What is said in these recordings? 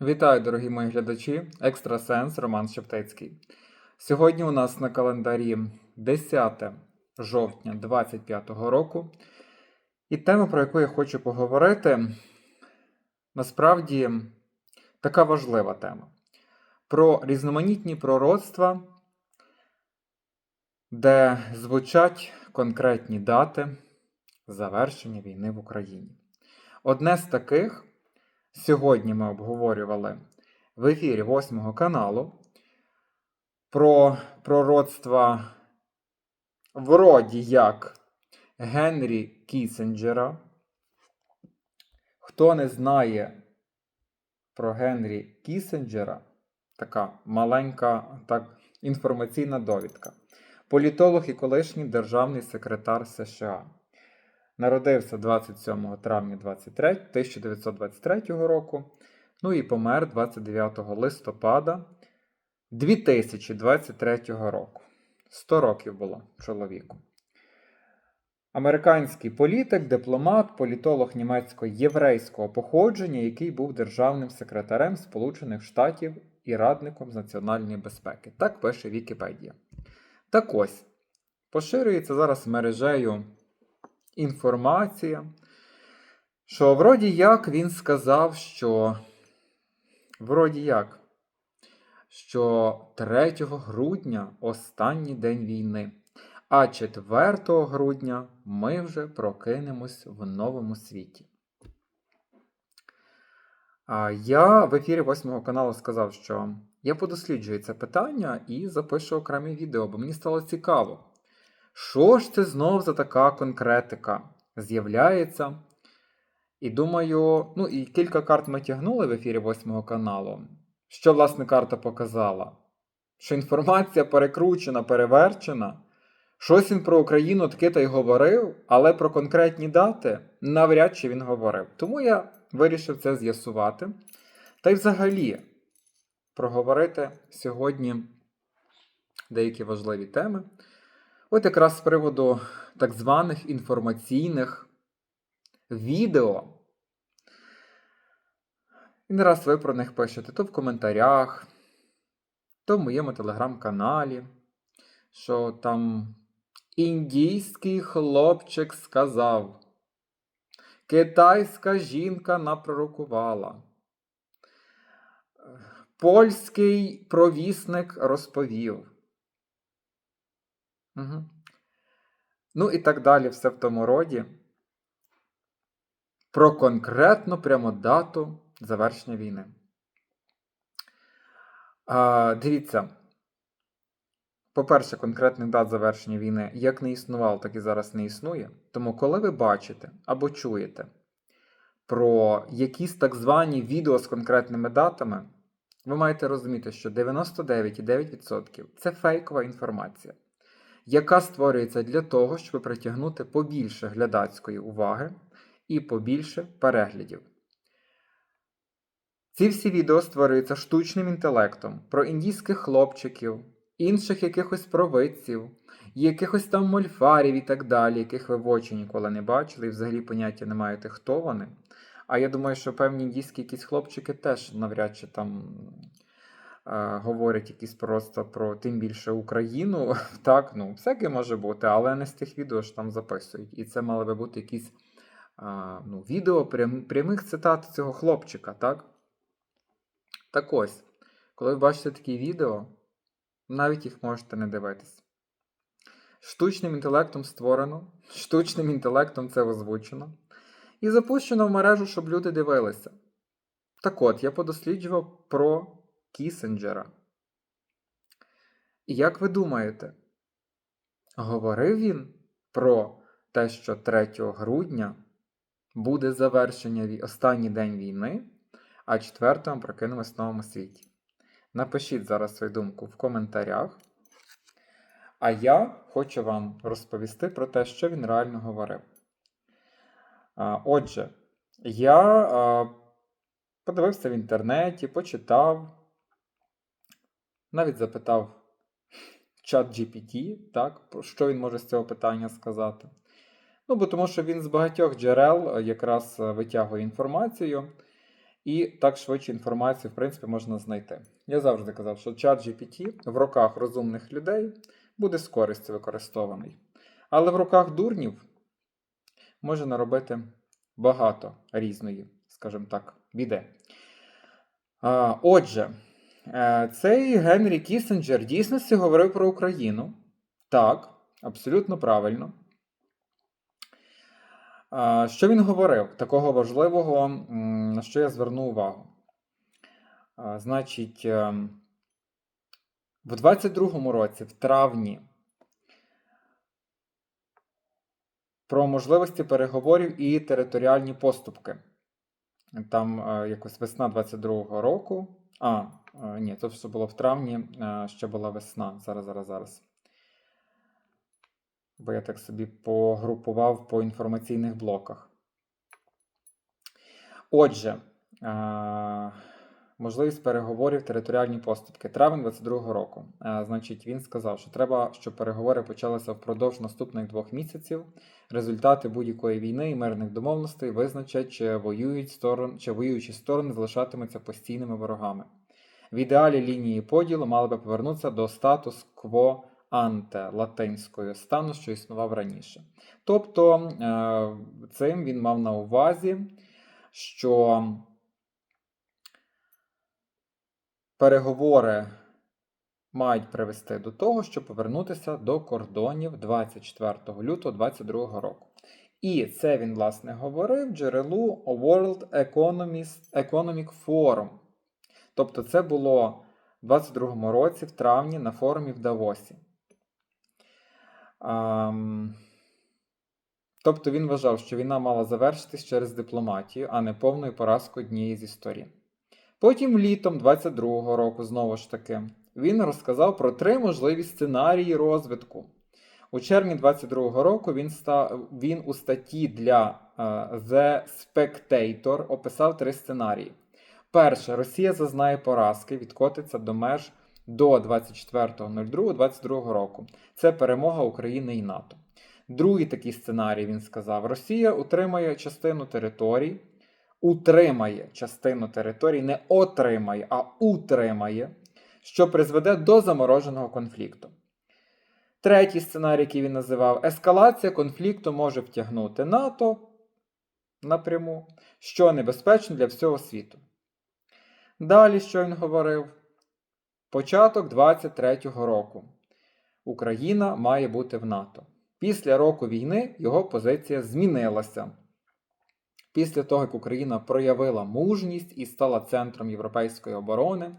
Вітаю, дорогі мої глядачі! Екстрасенс Роман Шептицький. Сьогодні у нас на календарі 10 жовтня 2025 року. І тема, про яку я хочу поговорити, насправді така важлива тема. Про різноманітні пророцтва, де звучать конкретні дати завершення війни в Україні. Одне з таких сьогодні ми обговорювали в ефірі 8 каналу про пророцтва вроді як Генрі Кісінджера. Хто не знає про Генрі Кісінджера, така маленька так, інформаційна довідка. Політолог і колишній державний секретар США. Народився 27 травня 23, 1923 року, ну і помер 29 листопада 2023 року. 100 років було чоловіку. Американський політик, дипломат, політолог німецько-єврейського походження, який був державним секретарем Сполучених Штатів і радником з національної безпеки. Так пише Вікіпедія. Так ось, поширюється зараз мережею інформація, що вроді як він сказав, що вроді як, що 3 грудня останній день війни, а 4 грудня ми вже прокинемось в новому світі. Я в ефірі 8 каналу сказав, що я подосліджую це питання і запишу окреме відео, бо мені стало цікаво. Що ж це знов за така конкретика з'являється? І думаю, ну і кілька карт ми тягнули в ефірі 8 каналу. Що, власне, карта показала? Що інформація перекручена, переверчена. Щось він про Україну таки та й говорив, але про конкретні дати навряд чи він говорив. Тому я вирішив це з'ясувати. Та й взагалі проговорити сьогодні деякі важливі теми. От якраз з приводу так званих інформаційних відео. І не раз ви про них пишете то в коментарях, то в моєму телеграм-каналі, що там індійський хлопчик сказав, китайська жінка напророкувала. Польський провісник розповів. Угу. Ну і так далі, все в тому роді. Про конкретну прямо дату завершення війни. А, Дивіться. По-перше, конкретних дат завершення війни як не існувало, так і зараз не існує. Тому, коли ви бачите або чуєте про якісь так звані відео з конкретними датами, ви маєте розуміти, що 99,9% це фейкова інформація яка створюється для того, щоб притягнути побільше глядацької уваги і побільше переглядів. Ці всі відео створюються штучним інтелектом про індійських хлопчиків, інших якихось провидців, якихось там мольфарів і так далі, яких ви в очі ніколи не бачили, і взагалі поняття не маєте, хто вони. А я думаю, що певні індійські якісь хлопчики теж навряд чи там говорять якісь просто про тим більше Україну. Так, ну, всяке може бути, але не з тих відео що там записують. І це мали би бути якісь а, ну, відео прям, прямих цитат цього хлопчика, так? Так ось, коли ви бачите такі відео, навіть їх можете не дивитись. Штучним інтелектом створено, штучним інтелектом це озвучено. І запущено в мережу, щоб люди дивилися. Так от, я подосліджував про Кісінджера. І як ви думаєте, говорив він про те, що 3 грудня буде завершення останній день війни, а 4-го прокинемось в новому світі? Напишіть зараз свою думку в коментарях. А я хочу вам розповісти про те, що він реально говорив. Отже, я подивився в інтернеті, почитав. Навіть запитав чат GPT, так, що він може з цього питання сказати. Ну, бо тому що він з багатьох джерел якраз витягує інформацію. І так швидше інформацію, в принципі, можна знайти. Я завжди казав, що чат GPT в руках розумних людей буде з користю використований. Але в руках дурнів може наробити багато різної, скажімо так, біди. Отже, е, цей Генрі Кісінджер дійсності говорив про Україну. Так, абсолютно правильно. Що він говорив такого важливого, на що я зверну увагу? Значить, ем, в 22-му році, в травні, про можливості переговорів і територіальні поступки. Там е, якось весна 22-го року. А, е, ні, це все було в травні, е, ще була весна. Зараз, зараз, зараз. Бо я так собі погрупував по інформаційних блоках. Отже, можливість переговорів територіальні поступки. Травень 22-го року. Е, Значить, він сказав, що треба, щоб переговори почалися впродовж наступних двох місяців. Результати будь-якої війни і мирних домовленостей визначать, чи воюють сторон, чи воюючі сторони залишатимуться постійними ворогами. В ідеалі лінії поділу мали би повернутися до статус-кво анте латинською стану, що існував раніше. Тобто е, цим він мав на увазі, що переговори мають привести до того, щоб повернутися до кордонів 24 лютого 2022 року. І це він, власне, говорив джерелу World Economic Forum. Тобто, це було в 22 році, в травні, на форумі в Давосі. Ам, Тобто він вважав, що війна мала завершитись через дипломатію, а не повною поразкою однієї зі сторін. Потім літом 22-го року, знову ж таки, він розказав про три можливі сценарії розвитку. У червні 22-го року він, ста... він у статті для е, The Spectator описав три сценарії. Перше, Росія зазнає поразки, відкотиться до меж до 24.02.22 року. Це перемога України і НАТО. Другий такий сценарій він сказав: Росія утримає частину територій, утримає частину територій, не отримає, а утримає, що призведе до замороженого конфлікту. Третій сценарій, який він називав, ескалація конфлікту може втягнути НАТО напряму, що небезпечно для всього світу. Далі, що він говорив? Початок 23-го року. Україна має бути в НАТО. Після року війни його позиція змінилася. Після того, як Україна проявила мужність і стала центром європейської оборони,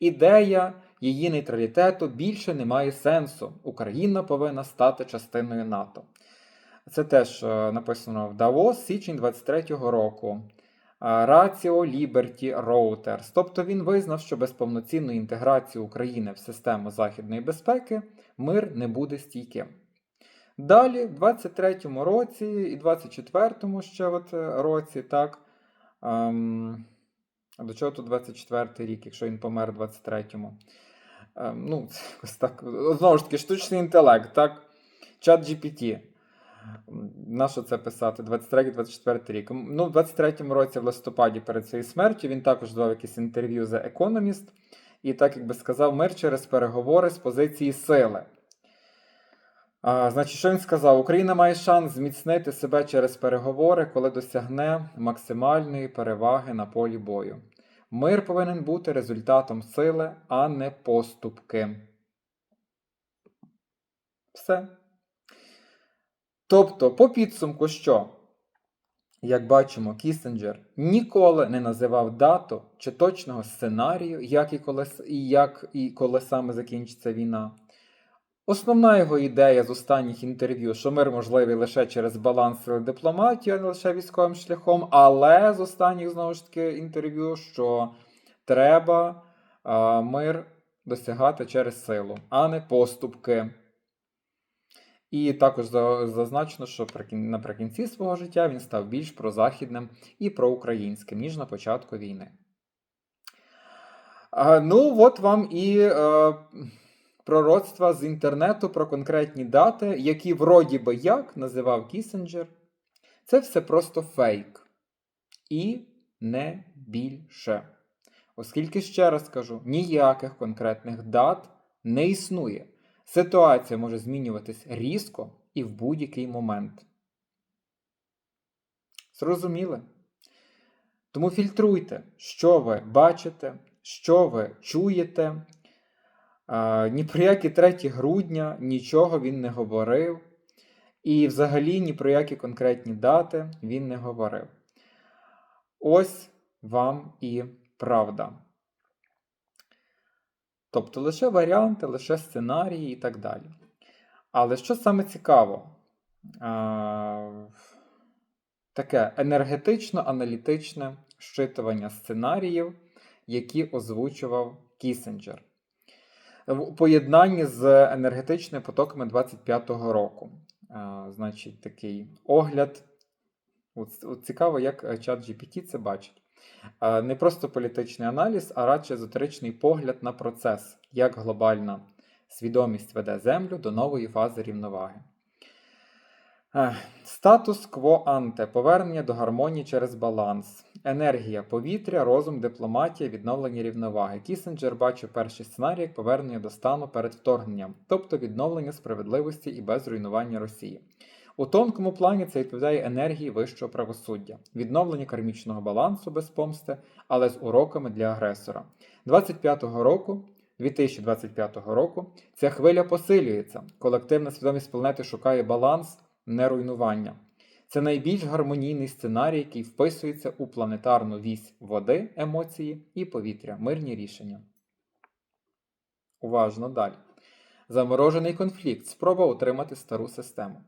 ідея її нейтралітету більше не має сенсу. Україна повинна стати частиною НАТО. Це теж е, написано в Давос, січень 23-го року. Раціо Ліберті Роутерс. Тобто він визнав, що без повноцінної інтеграції України в систему західної безпеки мир не буде стійким. Далі, в 23-му році і 24-му ще от е, році, так. Ем, до чого тут 24-й рік, якщо він помер в 23-му? Ем, ну, це якось так. Знову ж таки, штучний інтелект, так? Чат GPT. На що це писати? 23-24 рік. Ну, в 23-му році, в листопаді, перед своєю смертю, він також давав якесь інтерв'ю за Economist. І так, як би сказав, мир через переговори з позиції сили. А, Значить, що він сказав? Україна має шанс зміцнити себе через переговори, коли досягне максимальної переваги на полі бою. Мир повинен бути результатом сили, а не поступки. Все. Тобто, по підсумку, що, як бачимо, Кісінджер ніколи не називав дату чи точного сценарію, як і коли, як і коли саме закінчиться війна. Основна його ідея з останніх інтерв'ю, що мир можливий лише через баланс дипломатії, а не лише військовим шляхом, але з останніх знову ж таки інтерв'ю, що треба а, мир досягати через силу, а не поступки. І також зазначено, що наприкінці свого життя він став більш прозахідним і проукраїнським, ніж на початку війни. А, ну, от вам і. Е, пророцтва з інтернету про конкретні дати, які вроді би як називав Кісінджер, це все просто фейк. І не більше. Оскільки ще раз кажу, ніяких конкретних дат не існує. Ситуація може змінюватись різко і в будь-який момент. Зрозуміли? Тому фільтруйте, що ви бачите, що ви чуєте. Ні про які 3 грудня нічого він не говорив. І взагалі ні про які конкретні дати він не говорив. Ось вам і правда. Тобто лише варіанти, лише сценарії і так далі. Але що саме цікаво, таке енергетично-аналітичне щитування сценаріїв, які озвучував Кісінджер. В поєднанні з енергетичними потоками 25-го року. А, Значить, такий огляд. От, от цікаво, як чат GPT це бачить. А, Не просто політичний аналіз, а радше езотеричний погляд на процес, як глобальна свідомість веде Землю до нової фази рівноваги. Статус кво анте повернення до гармонії через баланс, енергія, повітря, розум, дипломатія, відновлення рівноваги. Кісінджер бачив перший сценарій як повернення до стану перед вторгненням, тобто відновлення справедливості і без руйнування Росії. У тонкому плані це відповідає енергії вищого правосуддя, відновлення кармічного балансу без помсти, але з уроками для агресора. 25-го року. 2025 року ця хвиля посилюється. Колективна свідомість планети шукає баланс, не руйнування. Це найбільш гармонійний сценарій, який вписується у планетарну вісь води, емоції і повітря, мирні рішення. Уважно далі. Заморожений конфлікт. Спроба утримати стару систему.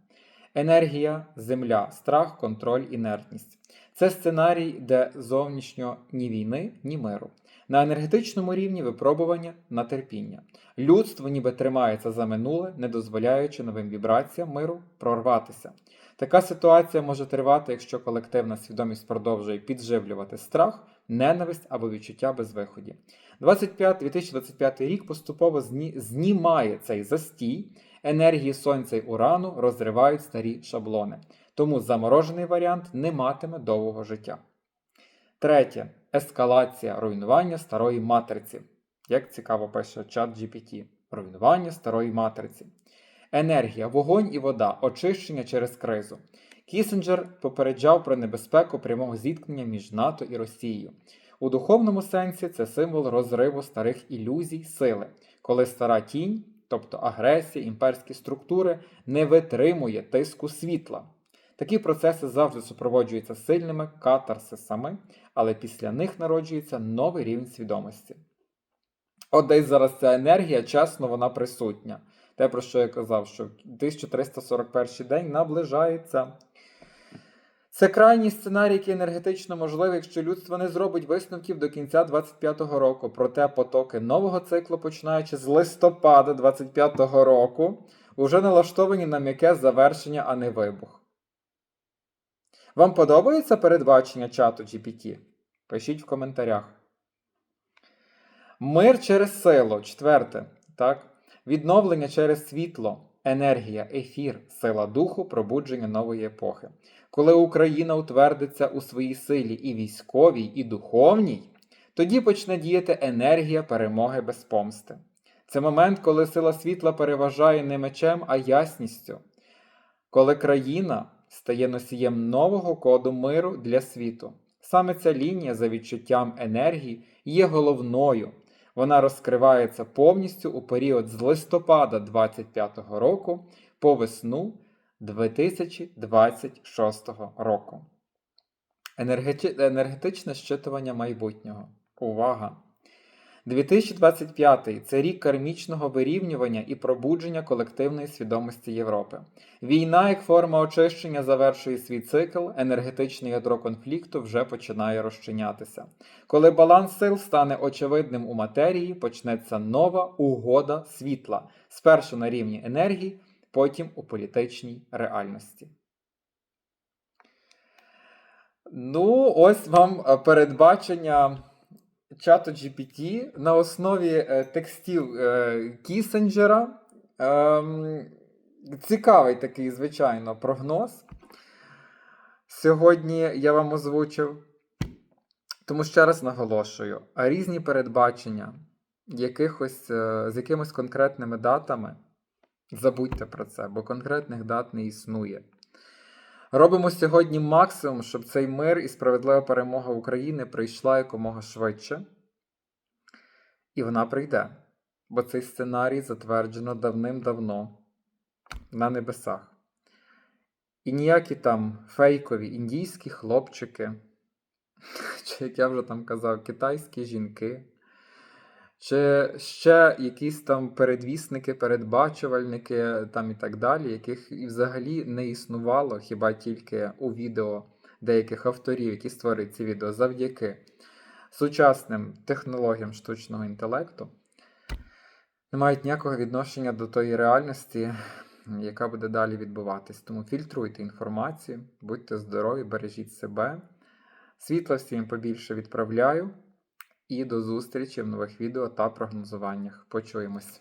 Енергія, земля, страх, контроль, інертність. Це сценарій, де зовнішньо ні війни, ні миру. На енергетичному рівні випробування на терпіння. Людство ніби тримається за минуле, не дозволяючи новим вібраціям миру прорватися. Така ситуація може тривати, якщо колективна свідомість продовжує підживлювати страх, ненависть або відчуття безвиході. 25, 2025 рік поступово зні, знімає цей застій, енергії сонця й урану розривають старі шаблони. Тому заморожений варіант не матиме довгого життя. Третє ескалація руйнування старої матриці. Як цікаво пише чат GPT. Руйнування старої матриці. Енергія, вогонь і вода, очищення через кризу. Кісінджер попереджав про небезпеку прямого зіткнення між НАТО і Росією. У духовному сенсі це символ розриву старих ілюзій сили, коли стара тінь, тобто агресія, імперські структури, не витримує тиску світла. Такі процеси завжди супроводжуються сильними катарсисами, але після них народжується новий рівень свідомості. От десь зараз ця енергія, чесно, вона присутня. Те, про що я казав, що 1341 день наближається. Це крайній сценарій, який енергетично можливий, якщо людство не зробить висновків до кінця 25-го року. Проте потоки нового циклу, починаючи з листопада 25-го року, вже налаштовані на м'яке завершення, а не вибух. Вам подобається передбачення чату GPT? Пишіть в коментарях. Мир через силу. Четверте. Так? Відновлення через світло, енергія, ефір, сила духу, пробудження нової епохи. Коли Україна утвердиться у своїй силі і військовій, і духовній, тоді почне діяти енергія перемоги без помсти. Це момент, коли сила світла переважає не мечем, а ясністю. Коли країна стає носієм нового коду миру для світу. Саме ця лінія за відчуттям енергії є головною. Вона розкривається повністю у період з листопада 25 року по весну 2026 року. Енергетичне щитування майбутнього. Увага! 2025 це рік кармічного вирівнювання і пробудження колективної свідомості Європи. Війна як форма очищення завершує свій цикл, енергетичне ядро конфлікту вже починає розчинятися. Коли баланс сил стане очевидним у матерії, почнеться нова угода світла, спершу на рівні енергії, потім у політичній реальності. Ну, ось вам е, передбачення чату GPT на основі е, текстів е, Кісенджера. Ем, цікавий такий, звичайно, прогноз. Сьогодні я вам озвучив. Тому ще раз наголошую, а різні передбачення якихось, е, з якимись конкретними датами, забудьте про це, бо конкретних дат не існує. Робимо сьогодні максимум, щоб цей мир і справедлива перемога України прийшла якомога швидше. І вона прийде. Бо цей сценарій затверджено давним-давно на небесах. І ніякі там фейкові індійські хлопчики, чи, як я вже там казав, китайські жінки, чи ще якісь там передвісники, передбачувальники там і так далі, яких і взагалі не існувало хіба тільки у відео деяких авторів, які створюють ці відео завдяки сучасним технологіям штучного інтелекту, не мають ніякого відношення до тої реальності, яка буде далі відбуватись. Тому фільтруйте інформацію, будьте здорові, бережіть себе. Світла всім побільше відправляю. І до зустрічі в нових відео та прогнозуваннях. Почуємось.